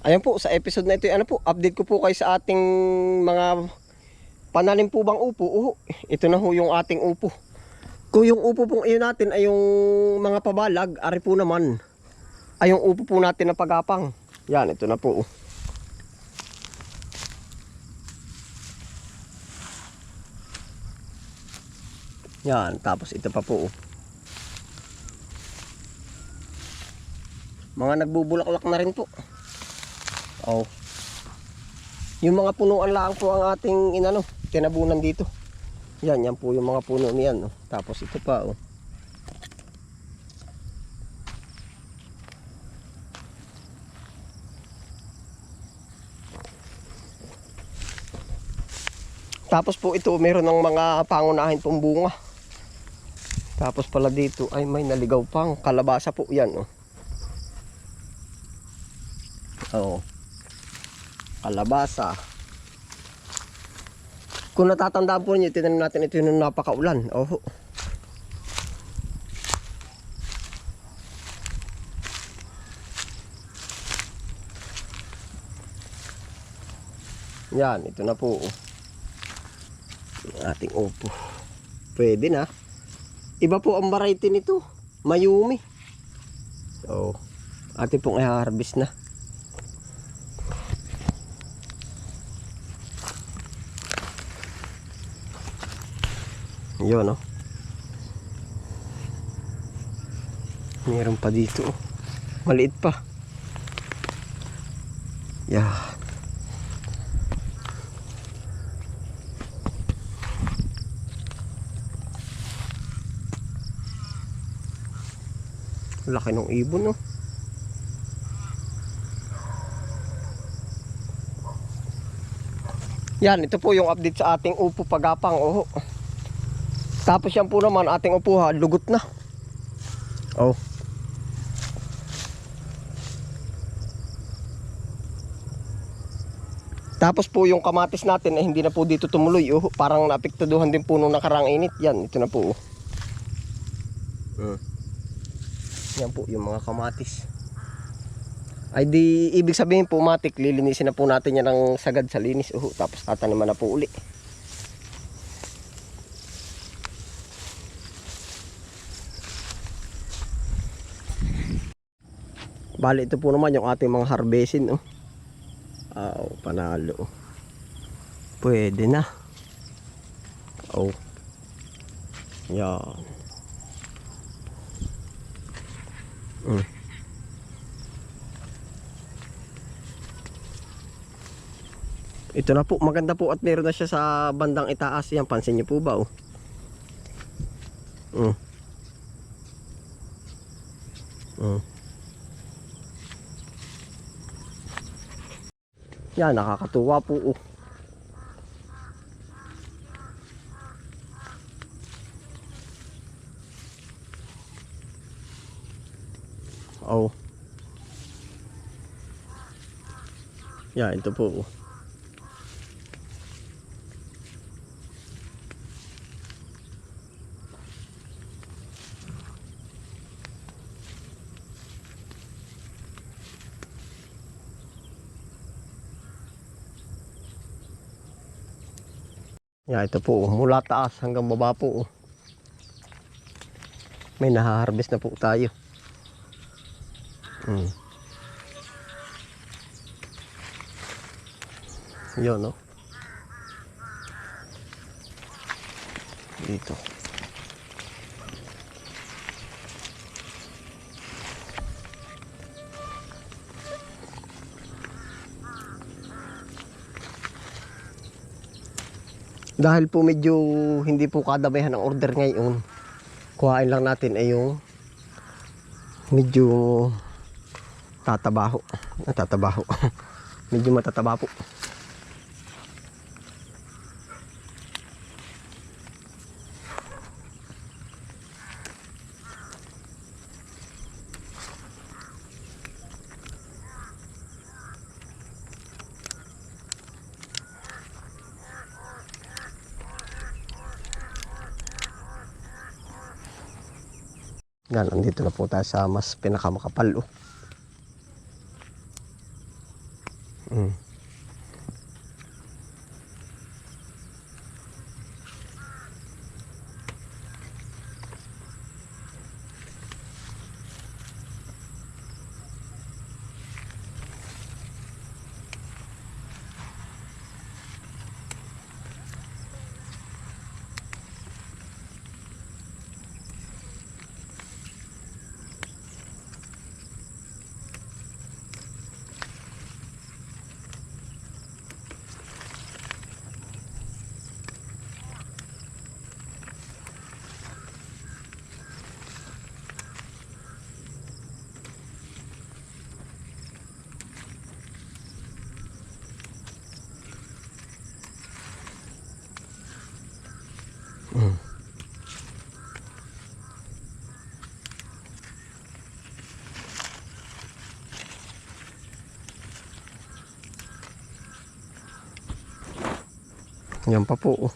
Ayan po, sa episode na ito, ano po, update ko po kayo sa ating mga panalim po bang upo. Uho, ito na ho yung ating upo. Kung yung upo pong iyon natin ay yung mga pabalag, ari po naman, ay yung upo po natin na pagapang. Yan, ito na po. Yan, tapos ito pa po. Mga nagbubulaklak na rin po. Oh. Yung mga punuan lang po ang ating inano, tinabunan dito. Yan, yan po yung mga puno niyan. Oh. Tapos ito pa. Oh. Tapos po ito, meron ng mga pangunahin pong bunga. Tapos pala dito ay may naligaw pang kalabasa po yan. Oh. Kalabasa. Kung natatandaan po niyo, tinanim natin ito yung napakaulan. Oh. Yan, ito na po. Yung ating upo. Pwede na. Iba po ang variety nito. Mayumi. So, ating pong i-harvest na. Yun, no? Meron pa dito. oh. Maliit pa. Yeah. Laki ng ibon, no? Yan, ito po yung update sa ating upo pagapang. Oh. Tapos yan po naman ating upuha, lugot na. Oh. Tapos po yung kamatis natin ay hindi na po dito tumuloy. Oh, parang naapektuduhan din po nung nakarang init. Yan, ito na po. Oh. Hmm. Yan po yung mga kamatis. Ay di ibig sabihin po matik lilinisin na po natin yan ng sagad sa linis. Oh, tapos tataniman na po uli. Bali ito po naman yung ating mga harvestin oh. Aw, panalo. oh. Pwede na. Oh. Yan. Mm. Ito na po, maganda po at meron na siya sa bandang itaas. Yan, pansin niyo po ba? Oh. Mm. Mm. Yan, nakakatuwa po. Oh. Oh. Yan, ito po. Oh. Yan, ito po. Mula taas hanggang baba po. May nahaharvest na po tayo. Hmm. Yun, no? Dito. Dahil po medyo hindi po kadamihan ang order ngayon. Kuhain lang natin ay yung medyo tatabaho. Ah, tatabaho. medyo matataba po. Yan, andito na po tayo sa mas pinakamakapal. Oh. Yan pa po. oh.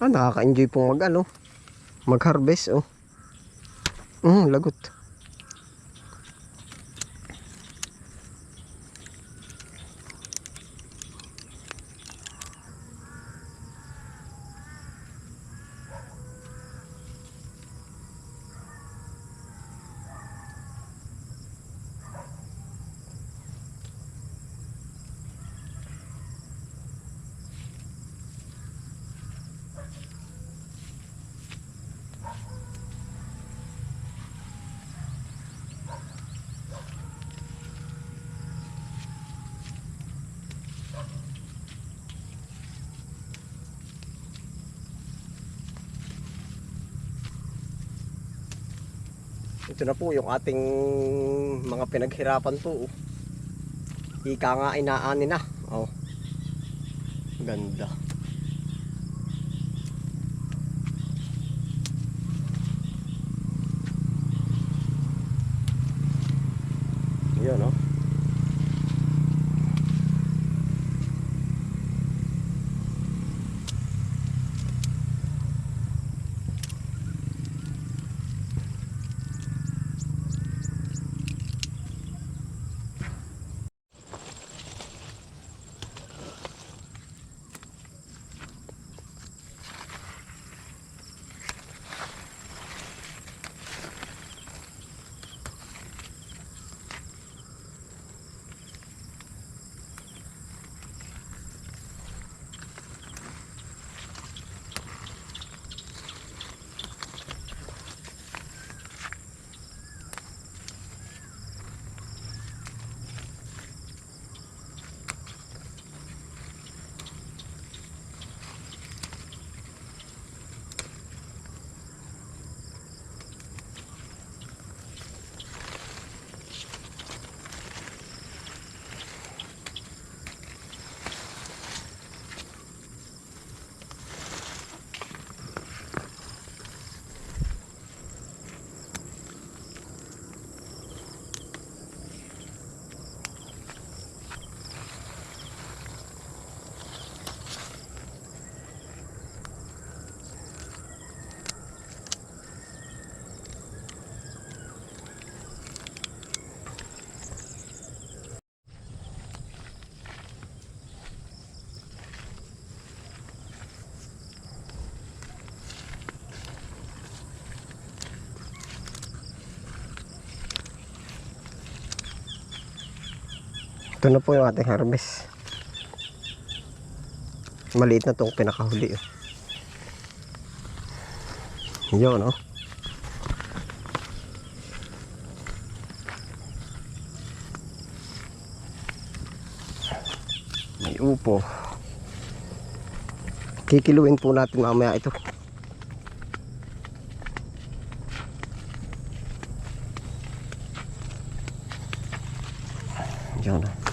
Ah, nakaka-enjoy pong mag ano, mag-harvest oh. Mm, lagot. Ito na po yung ating mga pinaghirapan po. oh. Ika nga inaani na. Oh. Ganda. Ito na po yung ating harvest. Maliit na itong pinakahuli. Oh. Yun, oh. May upo. Kikiluin po natin mamaya ito. Yan. oh.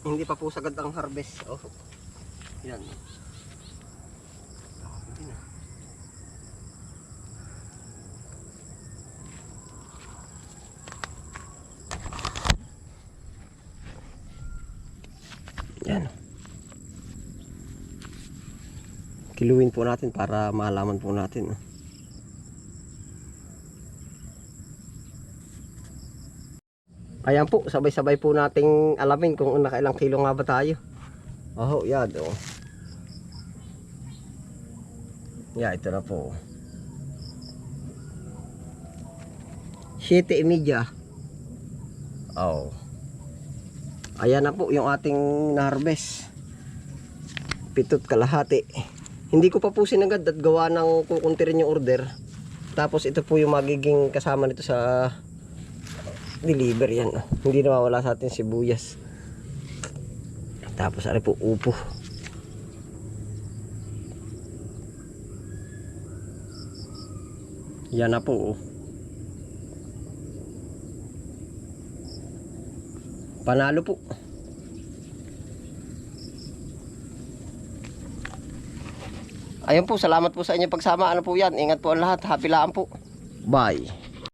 Hindi pa po sagad ang harvest. Oh. Yan. Yan. Kiluin po natin para malaman po natin. oh. Ayan po, sabay-sabay po nating alamin kung nakailang kilo nga ba tayo. Oh, yan oh. Yeah, ito na po. 7 media. Oh. Ayan na po yung ating na-harvest. Pitot kalahati. Hindi ko pa po sinagad at gawa ng kukunti rin yung order. Tapos ito po yung magiging kasama nito sa deliver yan. oh. Hindi nawawala sa atin sibuyas. Tapos ano po, upo. Yan na po. oh. Panalo po. Ayun po, salamat po sa inyong pagsama. Ano po yan? Ingat po ang lahat. Happy lang po. Bye.